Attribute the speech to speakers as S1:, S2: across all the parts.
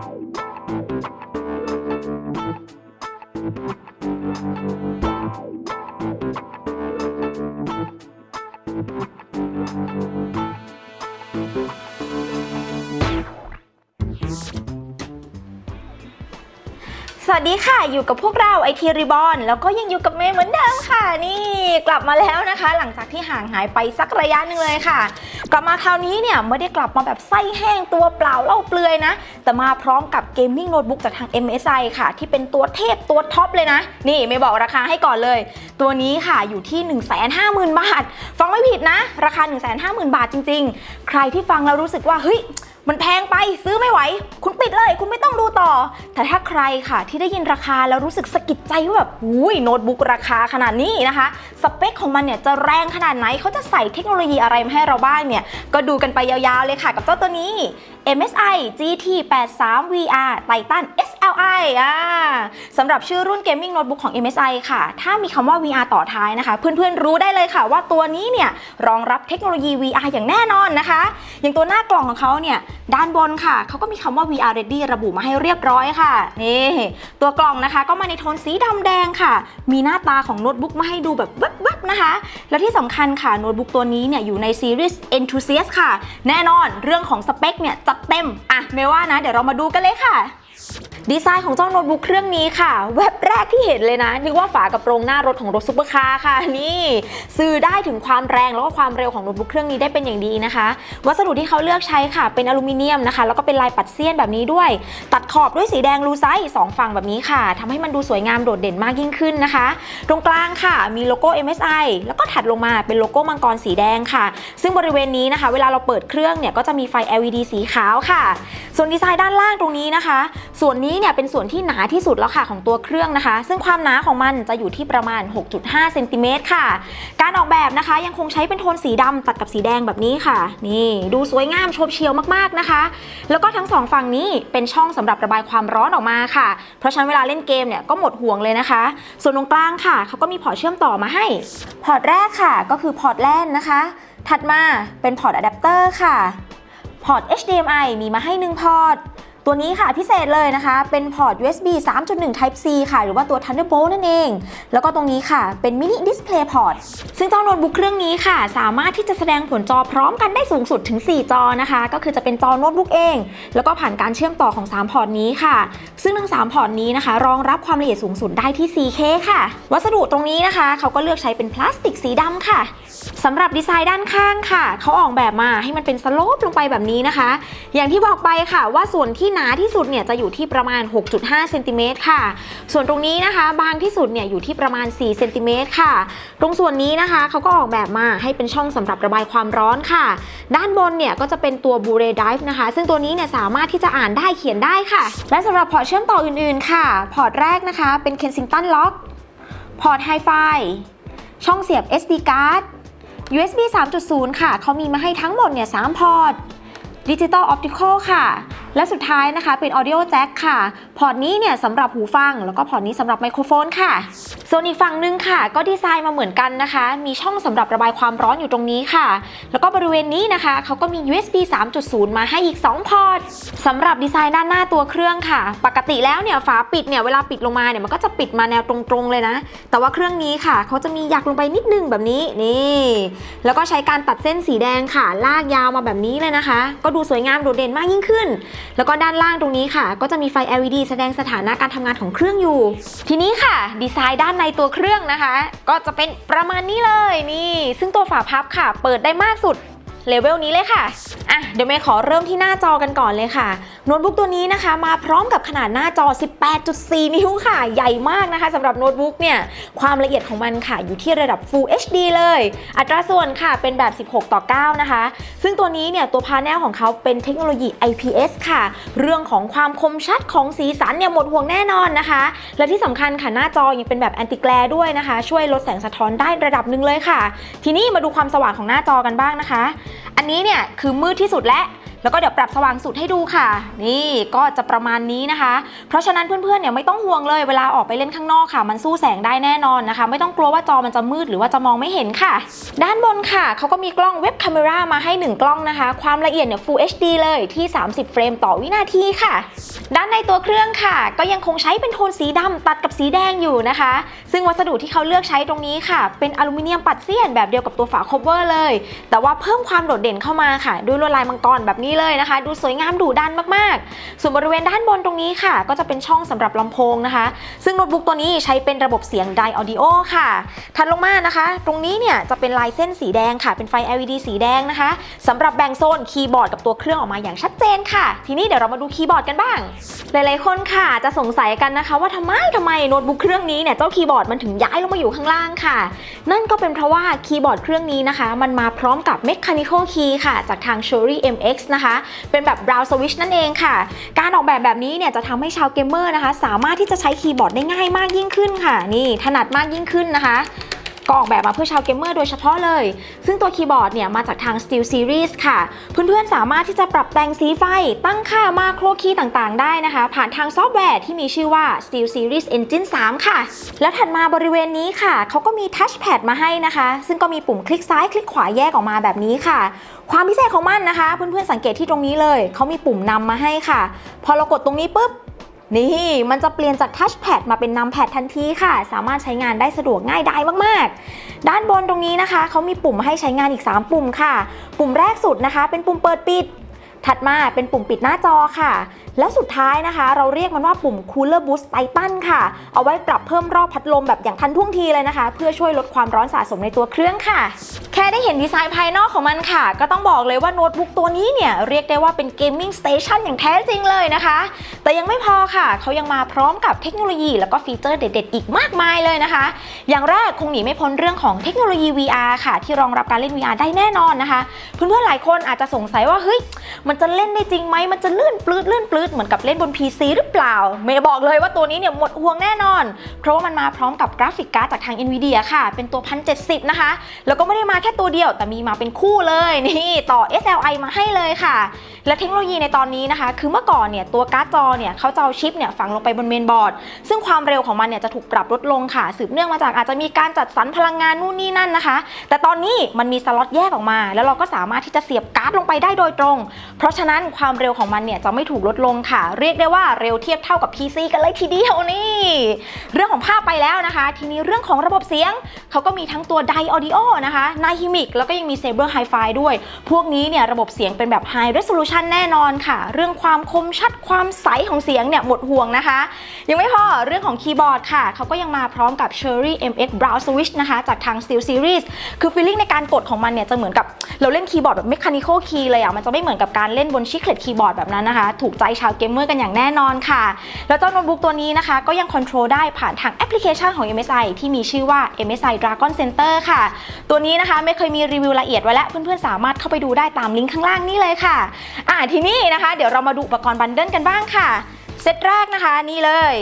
S1: สวั สดีค่ะ อยู่กับพวกเราไอทีรีบอลแล้วก็ยังอยู่กับเมย์เหมือนเดิมค่ะ นี่กลับมาแล้วนะคะ หลังจากที่ห่างหายไปสักระยะหนึ่งเลยค่ะ กลับมาคราวนี้เนี่ยไม่ได้กลับมาแบบไส้แห้งตัวเปล่าเล่าเปลือยนะ แต่มาพร้อมกับเกมมิ่งโน้ตบุ๊กจากทาง MSI ค่ะ ที่เป็นตัวเทพตัวท็อปเลยนะ นี่ไม่บอกราคาให้ก่อนเลย ตัวนี้ค่ะอยู่ที่ 150,000 บาท ฟังไม่ผิดนะ ราคา 150,000 บาทจริง ๆ ใครที่ฟังแล้วรู้สึกว่าเฮ้ย มันแพงไปซื้อไม่ไหว คุณปิดเลย คุณไม่ต้องดูต่อ แต่ถ้าใครค่ะที่ได้ยินราคาแล้วรู้สึกสะกิดใจว่าแบบอุ้ยโน้ตบุ๊กราคาขนาดนี้นะคะ สเปคของมันเนี่ยจะแรงขนาดไหนเขาจะใส่เทคโนโลยีอะไรมาให้เราบ้างเนี่ย ก็ดูกันไปยาวๆเลยค่ะกับเจ้าตัวนี้ MSI GT 8 3 VR Titan SLI อ่าสำหรับชื่อรุ่นเกมมิ่งโน้ตบุ๊กของ MSI ค่ะ ถ้ามีคำว่า VR ต่อท้ายนะคะ เพื่อนๆรู้ได้เลยค่ะว่าตัวนี้เนี่ยรองรับเทคโนโลยี VR อย่างแน่นอนนะคะ อย่างตัวหน้ากล่องของเขาเนี่ยด้านบนค่ะ เขาก็มีคำว่า VR Ready ระบุมาให้เรียบร้อยค่ะ นี่ ตัวกล่องนะคะก็มาในโทนสีดำแดงค่ะ มีหน้าตาของโน้ตบุ๊กมาให้ดูแบบแวบๆนะคะ แล้วที่สำคัญค่ะ โน้ตบุ๊กตัวนี้เนี่ยอยู่ในซีรีส์ Enthusiast ค่ะ แน่นอนเรื่องของสเปคเนี่ยจัดเต็ม อะไม่ว่านะ เดี๋ยวเรามาดูกันเลยค่ะ ดีไซน์ของเจ้าโน้ตบุ๊กเครื่องนี้ค่ะ แวบแรกที่เห็นเลยนะ นึกว่าฝากระโปรงหน้ารถของรถซุปเปอร์คาร์ค่ะ นี่สื่อได้ถึงความแรงแล้วก็ความเร็วของโน้ตบุ๊กเครื่องนี้ได้เป็นอย่างดีนะคะ วัสดุที่เขาเลือกใช้ค่ะ เป็นอลูมิเนียมนะคะ แล้วก็เป็นลายปัดเสี้ยนแบบนี้ด้วย ตัดขอบด้วยสีแดงลูไซส์สองฝั่งแบบนี้ค่ะทำให้มันดูสวยงามโดดเด่นมากยิ่งขึ้นนะคะ ตรงกลางค่ะ มีโลโก้ MSI แล้วก็ถัดลงมาเป็นโลโก้มังกรสีแดงค่ะ ซึ่งบริเวณนี้นะคะ เวลาเราเปิดเครื่องเนี่ยก็จะมีไฟ LED สีขาวค่ะ ส่วนดีไซน์ด้านล่างตรงนี้นะคะ ส่วนนี้เนี่ยเป็นส่วนที่หนาที่สุดแล้วค่ะของตัวเครื่องนะคะ ซึ่งความหนาของมันจะอยู่ที่ประมาณ 6.5เซนติเมตรค่ะ การออกแบบนะคะยังคงใช้เป็นโทนสีดำตัดกับสีแดงแบบนี้ค่ะ นี่ดูสวยงามโฉบเฉียวมากๆนะคะ แล้วก็ทั้งสองฝั่งนี้เป็นช่องสำหรับระบายความร้อนออกมาค่ะ เพราะฉะนั้นเวลาเล่นเกมเนี่ยก็หมดห่วงเลยนะคะ ส่วนตรงกลางค่ะเขาก็มีพอร์ตเชื่อมต่อมาให้ พอร์ตแรกค่ะก็คือพอร์ตแลนนะคะ ถัดมาเป็นพอร์ตอะแดปเตอร์ค่ะ พอร์ต HDMI มีมาให้1พอร์ต ตัวนี้ค่ะพิเศษเลยนะคะ เป็นพอร์ต USB 3.1 Type C ค่ะ หรือว่าตัว Thunderbolt นั่นเอง แล้วก็ตรงนี้ค่ะ เป็นมินิดิสเพลย์พอร์ต ซึ่งเจ้าโน้ตบุ๊กเครื่องนี้ค่ะ สามารถที่จะแสดงผลจอพร้อมกันได้สูงสุดถึง 4 จอนะคะ ก็คือจะเป็นจอโน้ตบุ๊กเอง แล้วก็ผ่านการเชื่อมต่อของ 3 พอร์ตนี้ค่ะ ซึ่งทั้ง 3 พอร์ตนี้นะคะ รองรับความละเอียดสูงสุดได้ที่ 4K ค่ะ วัสดุตรงนี้นะคะ เขาก็เลือกใช้เป็นพลาสติกสีดำค่ะ สำหรับดีไซน์ด้านข้างค่ะ เขาออกแบบมาให้มันเป็นสโลปลงไปแบบนี้นะคะ อย่างที่บอกไปค่ะว่าส่วนที่หนาที่สุดเนี่ยจะอยู่ที่ประมาณ 6.5เซนติเมตรค่ะ ส่วนตรงนี้นะคะ บางที่สุดเนี่ยอยู่ที่ประมาณ4เซนติเมตรค่ะ ตรงส่วนนี้นะคะเขาก็ออกแบบมาให้เป็นช่องสำหรับระบายความร้อนค่ะ ด้านบนเนี่ยก็จะเป็นตัว Blu-ray Drive นะคะ ซึ่งตัวนี้เนี่ยสามารถที่จะอ่านได้เขียนได้ค่ะ และสำหรับพอร์ตเชื่อมต่ออื่นๆค่ะ พอร์ตแรกนะคะเป็น Kensington Lock พอร์ต Hi-Fi ช่องเสียบ SD card USB 3.0 ค่ะ เขามีมาให้ทั้งหมดเนี่ย3พอร์ตดิจิตอลออปติคอลค่ะ และสุดท้ายนะคะเป็น Audio Jack ค่ะ พอร์ตนี้เนี่ยสำหรับหูฟัง แล้วก็พอร์ตนี้สำหรับไมโครโฟนค่ะ ส่วนอีกฝั่งหนึงค่ะ ก็ดีไซน์มาเหมือนกันนะคะ มีช่องสำหรับระบายความร้อนอยู่ตรงนี้ค่ะ แล้วก็บริเวณนี้นะคะเขาก็มี USB 3.0 มาให้อีก 2 พอร์ตสำหรับดีไซน์ด้านหน้าตัวเครื่องค่ะ ปกติแล้วเนี่ยฝาปิดเนี่ยเวลาปิดลงมาเนี่ยมันก็จะปิดมาแนวตรงๆเลยนะ แต่ว่าเครื่องนี้ค่ะเขาจะมีหยักลงไปนิดนึงแบบนี้นี่ แล้วก็ใช้การตัดเส้นสีแดงค่ะ ลากยาวมาแบบนี้เลยนะคะ ก็ดูสวยงามโดดเด่นมากยิ่งขึ้น แล้วก็ด้านล่างตรงนี้ค่ะ ก็จะมีไฟ LED แสดงสถานะการทำงานของเครื่องอยู่ ทีนี้ค่ะ ดีไซน์ด้านในตัวเครื่องนะคะ ก็จะเป็นประมาณนี้เลยนี่ ซึ่งตัวฝาพับค่ะ เปิดได้มากสุด เลเวลนี้เลยค่ะอะเดี๋ยวเมย์ขอเริ่มที่หน้าจอกันก่อนเลยค่ะโน้ตบุ๊กตัวนี้นะคะ มาพร้อมกับขนาดหน้าจอ 18.4 นิ้วค่ะ ใหญ่มากนะคะสำหรับโน้ตบุ๊กเนี่ยความละเอียดของมันค่ะอยู่ที่ระดับ Full HD เลย อัตราส่วนค่ะเป็นแบบ 16 ต่อ 9 นะคะ ซึ่งตัวนี้เนี่ยตัวพาแนลของเขาเป็นเทคโนโลยี IPS ค่ะ เรื่องของความคมชัดของสีสันเนี่ยหมดห่วงแน่นอนนะคะ และที่สำคัญค่ะหน้าจอยังเป็นแบบแอนติแกลด้วยนะคะ ช่วยลดแสงสะท้อนได้ระดับหนึ่งเลยค่ะ ทีนี้มาดูความสว่างของหน้าจอกันบ้างนะคะอันนี้เนี่ยคือมืดที่สุดแล้ว แล้วก็เดี๋ยวปรับสว่างสุดให้ดูค่ะ นี่ก็จะประมาณนี้นะคะ เพราะฉะนั้นเพื่อนๆเนี่ยไม่ต้องห่วงเลยเวลาออกไปเล่นข้างนอกค่ะ มันสู้แสงได้แน่นอนนะคะ ไม่ต้องกลัวว่าจอมันจะมืดหรือว่าจะมองไม่เห็นค่ะ ด้านบนค่ะเขาก็มีกล้องเว็บ c a m มรามาให้ 1 กล้องนะคะ ความละเอียดเนี่ย Full HD เลยที่ 30 เฟรมต่อวินาทีค่ะ ด้านในตัวเครื่องค่ะ ก็ยังคงใช้เป็นโทนสีดำตัดกับสีแดงอยู่นะคะ ซึ่งวัสดุที่เขาเลือกใช้ตรงนี้ค่ะ เป็นอลูมิเนียมปัดเสี้ยนแบบเดียวกับตัวฝาคบเวอร์เลย แต่ว่าเพิ่มความโดดเด่นเข้ามาค่ะด้วยลวดลายมังกรแบบนี้เลยนะคะ ดูสวยงามดุดันมากๆ ส่วนบริเวณด้านบนตรงนี้ค่ะ ก็จะเป็นช่องสำหรับลำโพงนะคะ ซึ่งโน้ตบุ๊กตัวนี้ใช้เป็นระบบเสียง Dai Audio ค่ะถัดลงมานะคะ ตรงนี้เนี่ยจะเป็นลายเส้นสีแดงค่ะ เป็นไฟ LED สีแดงนะคะสำหรับแบ่งโซนคีย์บอร์ดกับตัวเครื่องออกมาอย่างชัดเจนค่ะ ทีนี้เดี๋ยวเรามาดูคีย์บอร์ดกันบ้าง หลายๆคนค่ะ จะสงสัยกันนะคะ ว่าทำไมทำไมโน้ตบุ๊กเครื่องนี้เนี่ยเจ้าคีย์บอร์ดมันถึงย้ายลงมาอยู่ข้างล่างค่ะ นั่นก็เป็นเพราะว่าคีย์บอร์ดเครื่องนี้นะคะ มันมาพร้อมกับ Mechanical Key ค่ะ จากทาง Cherry MX นะคะเป็นแบบ Brown Switch นั่นเองค่ะ การออกแบบแบบนี้เนี่ยจะทำให้ชาวเกมเมอร์นะคะ สามารถที่จะใช้คีย์บอร์ดได้ง่ายมากยิ่งขึ้นค่ะ นี่ถนัดมากยิ่งขึ้นนะคะ ก็ออกแบบมาเพื่อชาวเกมเมอร์โดยเฉพาะเลย ซึ่งตัวคีย์บอร์ดเนี่ยมาจากทาง Steel Series ค่ะ เพื่อนๆ สามารถที่จะปรับแต่งสีไฟ ตั้งค่ามาโครคีย์ต่างๆ ได้นะคะ ผ่านทางซอฟต์แวร์ที่มีชื่อว่า Steel Series Engine 3 ค่ะ แล้วถัดมาบริเวณนี้ค่ะ เขาก็มี Touchpad มาให้นะคะ ซึ่งก็มีปุ่มคลิกซ้ายคลิกขวาแยกออกมาแบบนี้ค่ะ ความพิเศษของมันนะคะ เพื่อนๆ สังเกตที่ตรงนี้เลย เขามีปุ่มนำมาให้ค่ะ พอเรากดตรงนี้ปุ๊บ นี่มันจะเปลี่ยนจากทัชแพดมาเป็นนัมแพดทันทีค่ะ สามารถใช้งานได้สะดวกง่ายดายมากๆ ด้านบนตรงนี้นะคะ เขามีปุ่มให้ใช้งานอีก 3 ปุ่มค่ะ ปุ่มแรกสุดนะคะ เป็นปุ่มเปิดปิด ถัดมาเป็นปุ่มปิดหน้าจอค่ะ แล้วสุดท้ายนะคะ เราเรียกมันว่าปุ่ม Cooler Boost Titan ค่ะ เอาไว้ปรับเพิ่มรอบพัดลมแบบอย่างทันท่วงทีเลยนะคะ เพื่อช่วยลดความร้อนสะสมในตัวเครื่องค่ะ แค่ได้เห็นดีไซน์ภายนอกของมันค่ะ ก็ต้องบอกเลยว่าโน้ตบุ๊กตัวนี้เนี่ยเรียกได้ว่าเป็นเกมมิ่งสเตชันอย่างแท้จริงเลยนะคะ แต่ยังไม่พอค่ะ เขายังมาพร้อมกับเทคโนโลยี แล้วก็ฟีเจอร์เด็ด ๆ อีกมากมายเลยนะคะ อย่างแรกคงหนีไม่พ้นเรื่องของเทคโนโลยี VR ค่ะ ที่รองรับการเล่น VR ได้แน่นอนนะคะ เพื่อนๆหลายคนอาจจะสงสัยว่าเฮ้ยมันจะเล่นได้จริงไหมมันจะลื่นปลื้ดลื่นปลื้ดเหมือนกับเล่นบน PC หรือเปล่าไม่บอกเลยว่าตัวนี้เนี่ยหมดห่วงแน่นอน เพราะว่ามันมาพร้อมกับกราฟิกการ์ดจากทาง NVIDIA ค่ะ เป็นตัว 1070 นะคะ แล้วก็ไม่ได้มาแค่ตัวเดียว แต่มีมาเป็นคู่เลยนี่ต่อ SLI มาให้เลยค่ะ และเทคโนโลยีในตอนนี้นะคะ คือเมื่อก่อนเนี่ยตัวการ์ดจอเนี่ยเขาจะเอาชิปเนี่ยฝังลงไปบนเมนบอร์ด ซึ่งความเร็วของมันเนี่ยจะถูกปรับลดลงค่ะ สืบเนื่องมาจากอาจจะมีการจัดสรรพลังงานนู่นนี่นั่นนะคะ แต่ตอนนี้มันมีสล็อตแยกออกมา แล้วเราก็สามารถที่จะเสียบการ์ดลงไปได้โดยตรง เพราะฉะนั้นความเร็วของมันเนี่ยจะไม่ถูกลดลงค่ะ เรียกได้ว่าเร็วเทียบเท่ากับ PC กันเลยทีเดียวนี่ เรื่องของภาพไปแล้วนะคะ ทีนี้เรื่องของระบบเสียง เขาก็มีทั้งตัว Dai Audio นะคะนฮิมิกแล้วก็ยังมี Saber Hi-Fi ด้วย พวกนี้เนี่ยระบบเสียงเป็นแบบ High Resolution แน่นอนค่ะ เรื่องความคมชัดความใสของเสียงเนี่ยหมดห่วงนะคะ ยังไม่พอเรื่องของคีย์บอร์ดค่ะ เขาก็ยังมาพร้อมกับ Cherry MX Brow Switch นะคะ จากทาง Steel Series คือฟีลลิ่งในการกดของมันเนี่ยจะเหมือนกับเราเล่นคีย์บอร์ดแบบ Mechanical Key เลยอะมันจะไม่เหมือนกับการเล่นบนชิคเลตคีย์บอร์ดแบบนั้นนะคะ ถูกใจชาวเกมเมอร์กันอย่างแน่นอนค่ะ แล้วเจ้าโน้ตบุ๊กตัวนี้นะคะ ก็ยังคอนโทรลได้ผ่านทางแอปพลิเคชันของ MSI ที่มีชื่อว่า MSI Dragon Center ค่ะ ตัวนี้นะคะไม่เคยมีรีวิวละเอียดไว้แล้ว เพื่อนๆ สามารถเข้าไปดูได้ตามลิงก์ข้างล่างนี่เลยค่ะ อ่าทีนี้นะคะเดี๋ยวเรามาดูอุปกรณ์บันเดิลกันบ้างค่ะ เซตแรกนะคะนี่เลย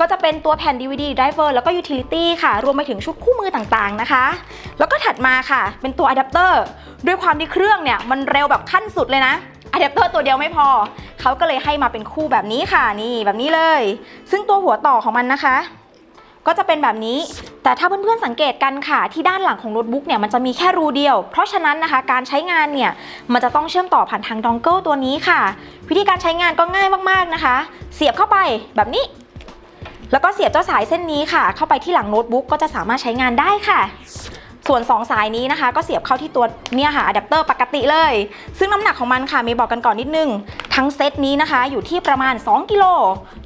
S1: ก็จะเป็นตัวแผ่น DVD driver แล้วก็ utility ค่ะ รวมไปถึงชุดคู่มือต่างๆนะคะ แล้วก็ถัดมาค่ะ เป็นตัวอะแดปเตอร์ด้วยความที่เครื่องเนี่ย มันเร็วแบบขั้นสุดเลยนะ อะแดปเตอร์ตัวเดียวไม่พอ เขาก็เลยให้มาเป็นคู่แบบนี้ค่ะนี่แบบนี้เลย ซึ่งตัวหัวต่อของมันนะคะ ก็จะเป็นแบบนี้ แต่ถ้าเพื่อนๆสังเกตกันค่ะที่ด้านหลังของโน้ตบุ๊กเนี่ยมันจะมีแค่รูเดียว เพราะฉะนั้นนะคะการใช้งานเนี่ยมันจะต้องเชื่อมต่อผ่านทางดองเกิลตัวนี้ค่ะ วิธีการใช้งานก็ง่ายมากๆนะคะ เสียบเข้าไปแบบนี้ แล้วก็เสียบเจ้าสายเส้นนี้ค่ะ เข้าไปที่หลังโน้ตบุ๊กก็จะสามารถใช้งานได้ค่ะ ส่วน 2 สายนี้นะคะ ก็เสียบเข้าที่ตัวเนี่ยค่ะอะแดปเตอร์ปกติเลย ซึ่งน้ำหนักของมันค่ะมีบอกกันก่อนนิดนึง ทั้งเซตนี้นะคะ อยู่ที่ประมาณ 2 กิโล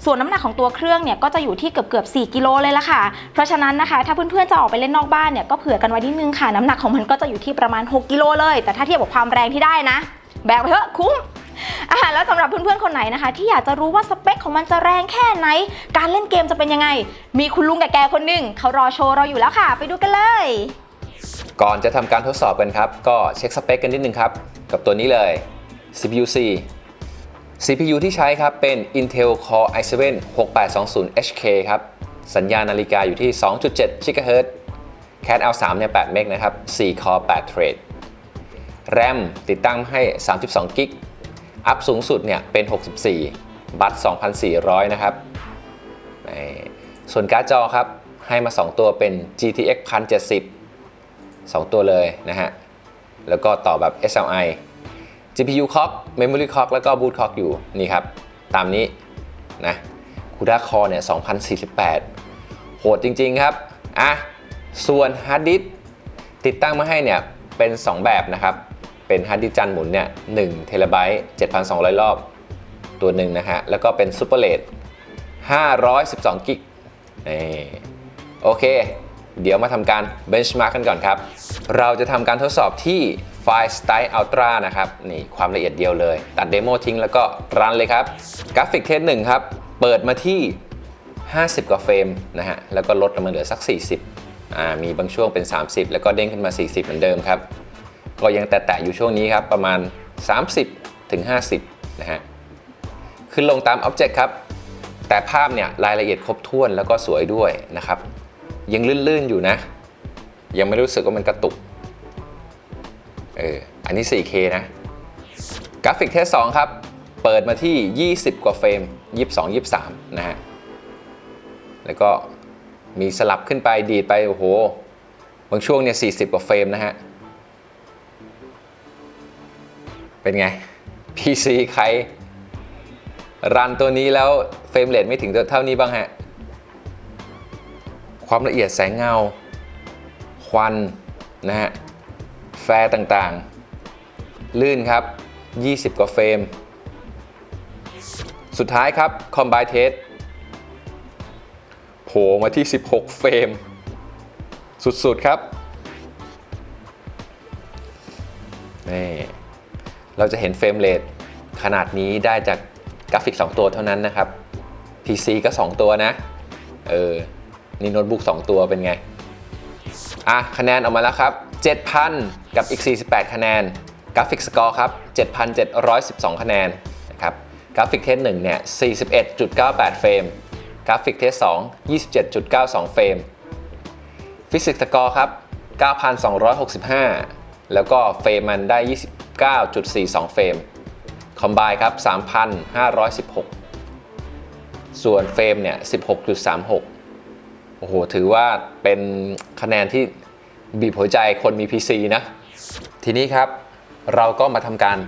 S1: ส่วนน้ำหนักของตัวเครื่องเนี่ยก็จะอยู่ที่เกือบเกือบๆ4กิโลเลยละค่ะ เพราะฉะนั้นนะคะ ถ้าเพื่อนๆจะออกไปเล่นนอกบ้านเนี่ยก็เผื่อกันไว้นิดนึงค่ะ น้ำหนักของมันก็จะอยู่ที่ประมาณ 6 กิโลเลย แต่ถ้าเทียบกับความแรงที่ได้นะ แบกไปเถอะคุ้มอ่าแล้วสำหรับเพื่อนๆคนไหนนะคะ ที่อยากจะรู้ว่าสเปคของมันจะแรงแค่ไหน การเล่นเกมจะเป็นยังไง มีคุณลุงแก่ๆคนหนึ่งเขารอโชว์เราอยู่แล้วค่ะ ไปดูกันเลย
S2: ก่อนจะทำการทดสอบกันครับ ก็เช็คสเปคกันนิดนึงครับ กับตัวนี้เลย CPU C CPU ที่ใช้ครับเป็น Intel Core i7 6820HK ครับ สัญญาณนาฬิกาอยู่ที่ 2.7 GHz Cat L3 เนี่ย8เมกนะครับ 4 Core 8 Thread RAM ติดตั้งให้ 32กิกอัพสูงสุดเนี่ยเป็น 64 บัต2,400 นะครับ ส่วนการ์ดจอครับ ให้มา 2 ตัวเป็น GTX 1070 2 ตัวเลยนะฮะ แล้วก็ต่อแบบ SLI GPU clock Memory clock แล้วก็ boot clock อยู่นี่ครับ ตามนี้นะคูด้าคอเนี่ย2048 โหดจริง ๆ ครับ อะ ส่วนฮาร์ดดิสติดตั้งมาให้เนี่ย เป็น 2 แบบนะครับ เป็นฮาร์ดดิสจานหมุนเนี่ย1เทราไบต์7,200 รอบตัวหนึ่งนะฮะ แล้วก็เป็นซูเปอร์เลด512 กิกนี่โอเค เดี๋ยวมาทำการเบนช์มาร์กกันก่อนครับ เราจะทำการทดสอบที่ไฟล์ Style Ultra นะครับ นี่ความละเอียดเดียวเลย ตัดเดโมทิ้งแล้วก็รันเลยครับ กราฟิกเทสหนึ่งครับ เปิดมาที่ 50 กว่าเฟรมนะฮะ แล้วก็ลดลงมาเหลือสัก 40 อ่า มีบางช่วงเป็น 30 แล้วก็เด้งขึ้นมา 40 เหมือนเดิมครับ ก็ยังแตะๆอยู่ช่วงนี้ครับ ประมาณ 30 ถึง 50 นะฮะ ขึ้นลงตาม Object ครับ แต่ภาพเนี่ยรายละเอียดครบถ้วนแล้วก็สวยด้วยนะครับ ยังลื่นๆอยู่นะ ยังไม่รู้สึกว่ามันกระตุก เออ อันนี้ 4K นะ กราฟิกเทส2ครับ เปิดมาที่ 20 กว่าเฟรม 22 23 นะฮะ แล้วก็มีสลับขึ้นไปดีดไป โอ้โห บางช่วงเนี่ย 40 กว่าเฟรมนะฮะ เป็นไง PC ใคร รันตัวนี้แล้วเฟรมเรทไม่ถึงเท่านี้บ้างฮะ ความละเอียดแสงเงา ควันนะฮะแฟร์ต่างๆ ลื่นครับ 20 กว่าเฟรม สุดท้ายครับ Combine Test โผล่มาที่ 16 เฟรม สุด ๆ ครับนี่เราจะเห็นเฟรมเรทขนาดนี้ได้จากกราฟิก 2 ตัวเท่านั้นนะครับ PC ก็ 2 ตัวนะ เออ นี่โน้ตบุ๊ก2ตัวเป็นไง อะ คะแนนออกมาแล้วครับ 7,000 กับอีก 48 คะแนน กราฟิกสกอร์ครับ 7,712 คะแนนนะครับ กราฟิกเทส1เนี่ย 41.98 เฟรม กราฟิกเทส2 27.92 เฟรม ฟิสิกส์สกอร์ครับ 9,265 แล้วก็เฟรมมันได้ 29.42 เฟรม คอมไบครับ 3,516 ส่วนเฟรมเนี่ย 16.36 อ้โห ถือว่าเป็นคะแนนที่บีบหัวใจคนมี PC นะ ทีนี้ครับเราก็มาทำการ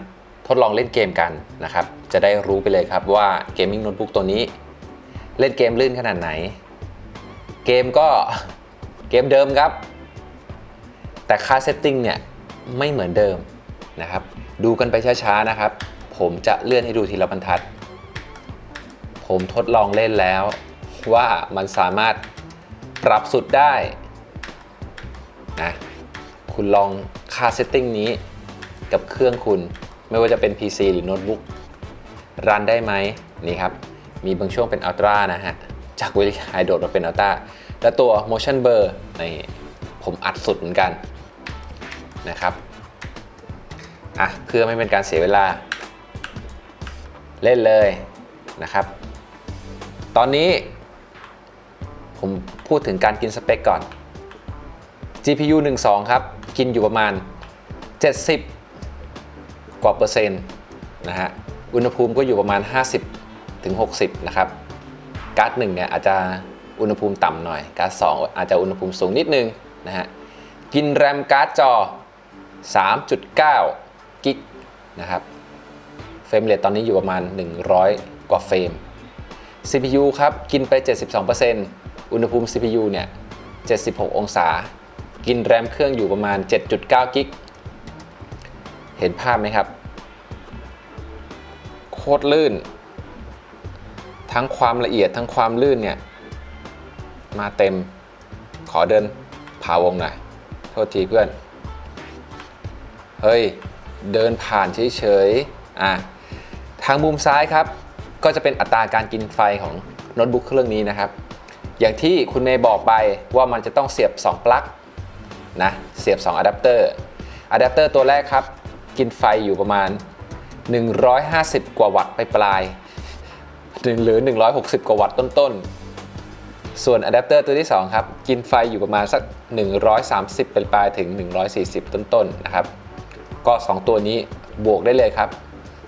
S2: ทดลองเล่นเกมกันนะครับ จะได้รู้ไปเลยครับว่าเกมมิ่งโน้ตบุ๊กตัวนี้ เล่นเกมลื่นขนาดไหน เกมก็เกมเดิมครับ แต่ค่าเซตติ้งเนี่ยไม่เหมือนเดิมนะครับ ดูกันไปช้าๆนะครับ ผมจะเลื่อนให้ดูทีละบรรทัด ผมทดลองเล่นแล้วว่ามันสามารถ ปรับสุดได้นะคุณลองค่าเซตติ้งนี้กับเครื่องคุณไม่ว่าจะเป็น PC หรือโน้ตบุ๊กรันได้ไหมนี่ครับ มีบางช่วงเป็นอัลตร้านะฮะ จากวิลไฮโดดมาเป็นอัลตร้าและตัว motion blur นี่ผมอัดสุดเหมือนกันนะครับอะเพื่อไม่เป็นการเสียเวลา เล่นเลยนะครับ ตอนนี้ ผมพูดถึงการกินสเปคก่อน GPU 12 ครับ กินอยู่ประมาณ 70 กว่าเปอร์เซ็นต์นะฮะ อุณหภูมิก็อยู่ประมาณ 50 ถึง 60 นะครับ การ์ด1เนี่ยอาจจะอุณหภูมิต่ำหน่อย การ์ด2อาจจะอุณหภูมิสูงนิดนึงนะฮะ กินแรมการ์ดจอ 3.9 กิกนะครับ เฟรมเรทตอนนี้อยู่ประมาณ 100 กว่าเฟรม CPU ครับ กินไป 72% อุณหภูมิ CPU เนี่ย 76 องศา กินแรมเครื่องอยู่ประมาณ 7.9 กิก เห็นภาพไหมครับ โคตรลื่น ทั้งความละเอียดทั้งความลื่นเนี่ย มาเต็ม ขอเดินผ่าวงหน่อย โทษทีเพื่อน เฮ้ย เดินผ่านเฉยๆ อะ ทางมุมซ้ายครับ ก็จะเป็นอัตราการกินไฟของโน้ตบุ๊กเครื่องนี้นะครับ อย่างที่คุณเมย์บอกไปว่ามันจะต้องเสียบ 2 ปลั๊กนะเสียบ 2อะแดปเตอร์อะแดปเตอร์ตัวแรกครับ กินไฟอยู่ประมาณ 150 กว่าวัตต์ไปปลายหรือ 160 กว่าวัตต์ต้นๆ ส่วนอะแดปเตอร์ตัวที่ 2 ครับ กินไฟอยู่ประมาณสัก 130ไปปลายถึง 140 ต้นๆนะครับ ก็ 2 ตัวนี้บวกได้เลยครับ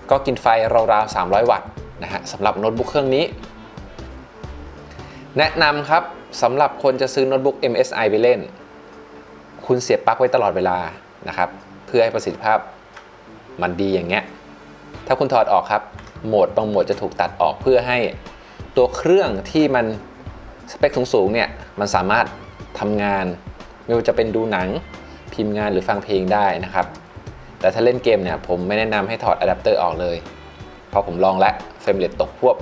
S2: ก็กินไฟราวๆ300 วัตต์นะฮะสำหรับโน้ตบุ๊กเครื่องนี้ แนะนำครับสำหรับคนจะซื้อโน้ตบุ๊ก MSI ไปเล่น คุณเสียบปลั๊กไว้ตลอดเวลานะครับ เพื่อให้ประสิทธิภาพมันดีอย่างเงี้ย ถ้าคุณถอดออกครับ โหมดบางโหมดจะถูกตัดออกเพื่อให้ตัวเครื่องที่มันสเปคสูงๆเนี่ยมันสามารถทำงาน ไม่ว่าจะเป็นดูหนังพิมพ์งานหรือฟังเพลงได้นะครับ แต่ถ้าเล่นเกมเนี่ยผมไม่แนะนำให้ถอดอะแดปเตอร์ออกเลย เพราะผมลองแล้วเฟรมเรทตกพวบ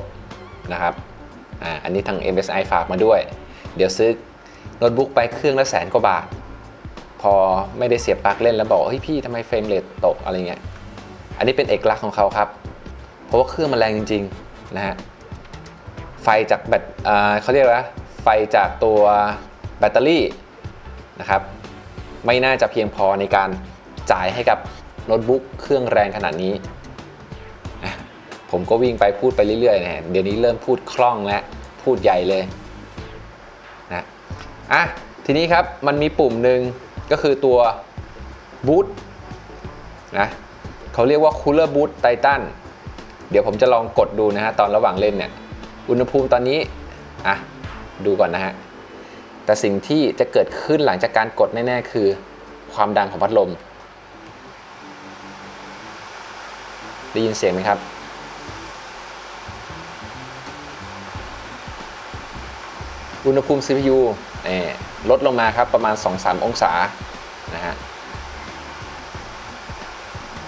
S2: นะครับ อ่าอันนี้ทาง MSI ฝากมาด้วย เดี๋ยวซื้อโน้ตบุ๊กไปเครื่องละแสนกว่าบาท พอไม่ได้เสียบปลั๊กเล่นแล้วบอกเฮ้ยพี่ทำไมเฟรมเรทตกอะไรเงี้ยอันนี้เป็นเอกลักษณ์ของเขาครับ เพราะว่าเครื่องมันแรงจริงๆนะฮะไฟจากแบตอ่าเขาเรียกว่าไฟจากตัวแบตเตอรี่นะครับไม่น่าจะเพียงพอในการจ่ายให้กับโน้ตบุ๊กเครื่องแรงขนาดนี้ ผมก็วิ่งไปพูดไปเรื่อยๆนะฮะเดี๋ยวนี้เริ่มพูดคล่องแล้วพูดใหญ่เลยนะอะทีนี้ครับมันมีปุ่มหนึ่งก็คือตัวบูตนะเขาเรียกว่า Cooler Boot Titan เดี๋ยวผมจะลองกดดูนะฮะตอนระหว่างเล่นเนี่ยอุณหภูมิตอนนี้อะดูก่อนนะฮะแต่สิ่งที่จะเกิดขึ้นหลังจากการกดแน่ๆคือความดังของพัดลม ได้ยินเสียงไหมครับ อุณหภูมิ CPU นี่ลดลงมาครับประมาณ 2-3 องศานะฮะ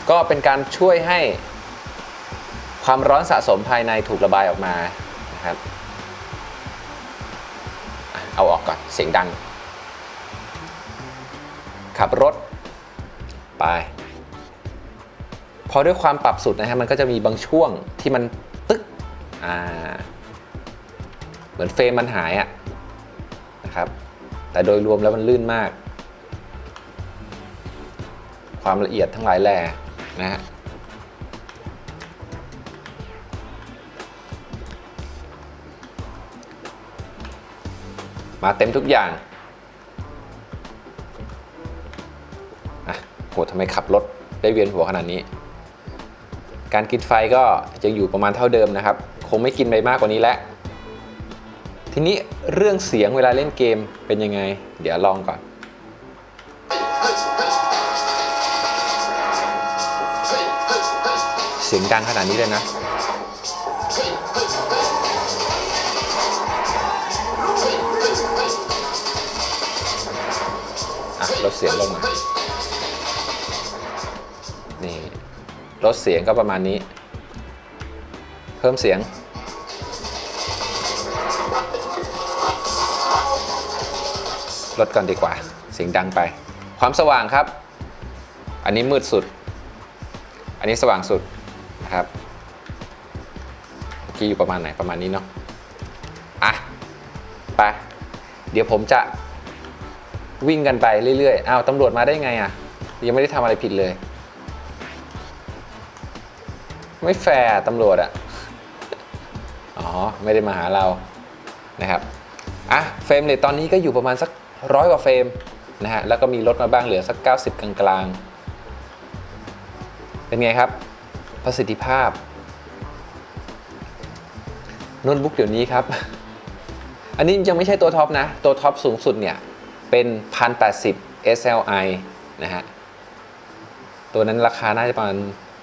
S2: ก็เป็นการช่วยให้ความร้อนสะสมภายในถูกระบายออกมานะครับเอาออกก่อนเสียงดัง ขับรถไปพอด้วยความปรับสุดนะฮะมันก็จะมีบางช่วงที่มันตึ๊กอ่าเหมือนเฟรมมันหายอะ นะครับ แต่โดยรวมแล้วมันลื่นมาก ความละเอียดทั้งหลายแหล่นะฮะมาเต็มทุกอย่างอะโหทำไมขับรถได้เวียนหัวขนาดนี้ การกินไฟก็จะอยู่ประมาณเท่าเดิมนะครับ คงไม่กินไปมากกว่านี้แล้ว ทีนี้เรื่องเสียงเวลาเล่นเกมเป็นยังไง เดี๋ยวลองก่อน เสียงดังขนาดนี้เลยนะอะลดเสียงลงมานี่ลดเสียงก็ประมาณนี้ เพิ่มเสียง ลดก่อนดีกว่าเสียงดังไป ความสว่างครับ อันนี้มืดสุด อันนี้สว่างสุดนะครับเมื่อกี้อยู่ประมาณไหนประมาณนี้เนาะอะไปเดี๋ยวผมจะวิ่งกันไปเรื่อยๆอ้าวตำรวจมาได้ไงอะ ยังไม่ได้ทำอะไรผิดเลย ไม่แฟร์ตำรวจอะอ๋อ ไม่ได้มาหาเรานะครับอะเฟรมเรทตอนนี้ก็อยู่ประมาณสัก ร้อยกว่าเฟรมนะฮะแล้วก็มีลดมาบ้างเหลือสัก 90 กลางๆ เป็นไงครับ ประสิทธิภาพโน้ตบุ๊กเดี๋ยวนี้ครับ อันนี้ยังไม่ใช่ตัวท็อปนะ ตัวท็อปสูงสุดเนี่ย เป็น 1080 SLI นะฮะ ตัวนั้นราคาน่าจะประมาณ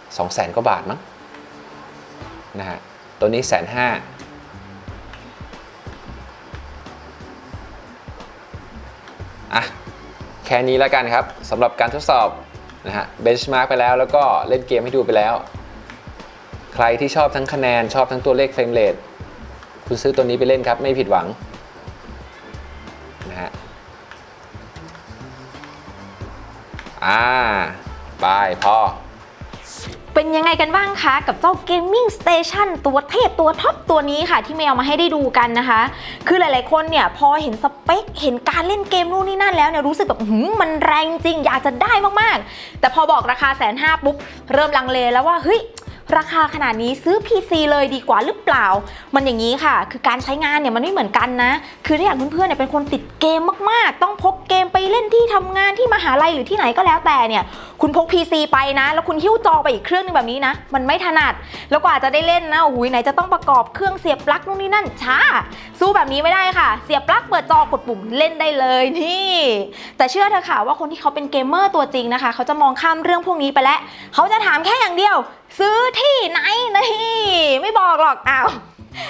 S2: 200,000 กว่าบาทมั้งนะฮะ ตัวนี้แสนห้า อะแค่นี้แล้วกันครับสำหรับการทดสอบนะฮะเบนช์มาร์กไปแล้วแล้วก็เล่นเกมให้ดูไปแล้ว ใครที่ชอบทั้งคะแนนชอบทั้งตัวเลขเฟรมเรทคุณซื้อตัวนี้ไปเล่นครับ ไม่ผิดหวัง นบ้า
S1: งคะกับเจ้า Gaming Station ตัวเทพตัวท็อปตัวนี้ค่ะ ที่เมย์เอามาให้ได้ดูกันนะคะ คือหลายๆคนเนี่ยพอเห็นสเปค เห็นการเล่นเกมนู่นนี่นั่นแล้วเนี่ยรู้สึกแบบหืมมันแรงจริง อยากจะได้มากๆ แต่พอบอกราคาแสนห้าปุ๊บ เริ่มลังเลแล้วว่าเฮ้ยราคาขนาดนี้ซื้อ PC เลยดีกว่าหรือเปล่า มันอย่างนี้ค่ะ คือการใช้งานเนี่ยมันไม่เหมือนกันนะ คือถ้าอย่างเพื่อนๆเนี่ยเป็นคนติดเกมมากๆ ต้องพกเกมไปเล่นที่ทำงานที่มหาลัยหรือที่ไหนก็แล้วแต่เนี่ยคุณพก PC ไปนะ แล้วคุณหิ้วจอไปอีกเครื่องหนึงแบบนี้นะ มันไม่ถนัด แล้วกว่าจะได้เล่นนะโอ้โหไหนจะต้องประกอบเครื่องเสียบปลั๊กนู่นนี่นั่นช้า สู้แบบนี้ไม่ได้ค่ะ เสียบปลั๊กเปิดจอกดปุ่มเล่นได้เลยนี่ แต่เชื่อเถอะค่ะว่าคนที่เขาเป็นเกมเมอร์ตัวจริงนะคะ เขาจะมองข้ามเรื่องพวกนี้ไปแล้ว เขาจะถามแค่อย่างเดียว ซื้อที่ไหนนี่ไม่บอกหรอกอ้าว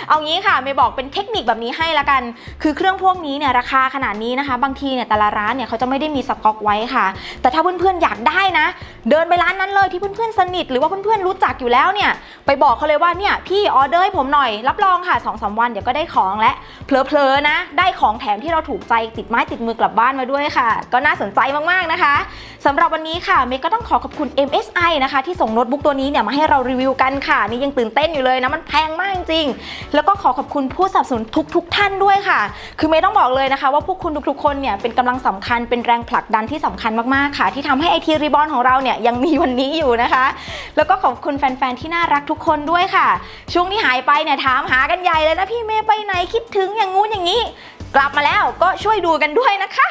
S1: เอางี้ค่ะเมย์บอกเป็นเทคนิคแบบนี้ให้ละกัน คือเครื่องพวกนี้เนี่ยราคาขนาดนี้นะคะ บางทีเนี่ยแต่ละร้านเนี่ยเขาจะไม่ได้มีสต็อกไว้ค่ะ แต่ถ้าเพื่อนๆอยากได้นะ เดินไปร้านนั้นเลยที่เพื่อนๆสนิท หรือว่าเพื่อนๆรู้จักอยู่แล้วเนี่ยไปบอกเขาเลยว่าเนี่ยพี่ออเดอร์ให้ผมหน่อย รับรองค่ะ2อสวันเดี๋ยวก็ได้ของและเผลอๆนะ ได้ของแถมที่เราถูกใจติดไม้ติดมือกลับบ้านมาด้วยค่ะ ก็น่าสนใจมากๆนะคะสำหรับวันนี้ค่ะเมย์ก็ต้องขอขอบคุณ MSI นะคะที่ส่งโน้ตบุ๊กตัวนี้เนี่ยมาให้เรารีวิวกันค่ะ นี่ยังตื่นเต้นอยู่เลยนะมันแพงมากจริงแล้วก็ขอขอบคุณผู้สนับสนุนทุกๆท่านด้วยค่ะ คือเมย์ต้องบอกเลยนะคะ ว่าพวกคุณทุกๆ คนเนี่ยเป็นกำลังสำคัญเป็นแรงผลักดันที่สำคัญมากๆค่ะ ที่ทำให้ไอทีรีบอนของเราเนี่ยยังมีวันนี้อยู่นะคะ แล้วก็ขอบคุณแฟนๆที่น่ารักทุกคนด้วยค่ะ ช่วงที่หายไปเนี่ยถามหากันใหญ่เลยนะพี่เมย์ไปไหนคิดถึงอย่างงู้นอย่างนี้ กลับมาแล้วก็ช่วยดูกันด้วยนะคะ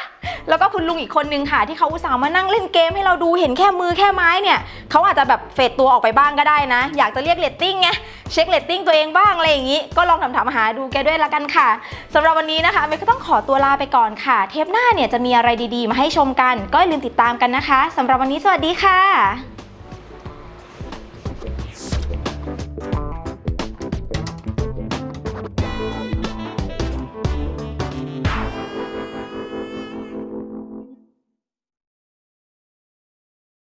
S1: แล้วก็คุณลุงอีกคนนึงค่ะ ที่เขาอุตส่าห์มานั่งเล่นเกมให้เราดูเห็นแค่มือแค่ไม้เนี่ยเขาอาจจะแบบเฟดตัวออกไปบ้างก็ได้นะ อยากจะเรียกเลตติ้งไงเช็คเลตติ้งตัวเองบ้างอะไรอย่างนี้ ก็ลองถามๆหาดูแกด้วยละกันค่ะสำหรับวันนี้นะคะเมย์ก็ต้องขอตัวลาไปก่อนค่ะ เทปหน้าเนี่ยจะมีอะไรดีๆ มาให้ชมกัน ก็อย่าลืมติดตามกันนะคะสำหรับวันนี้สวัสดีค่ะ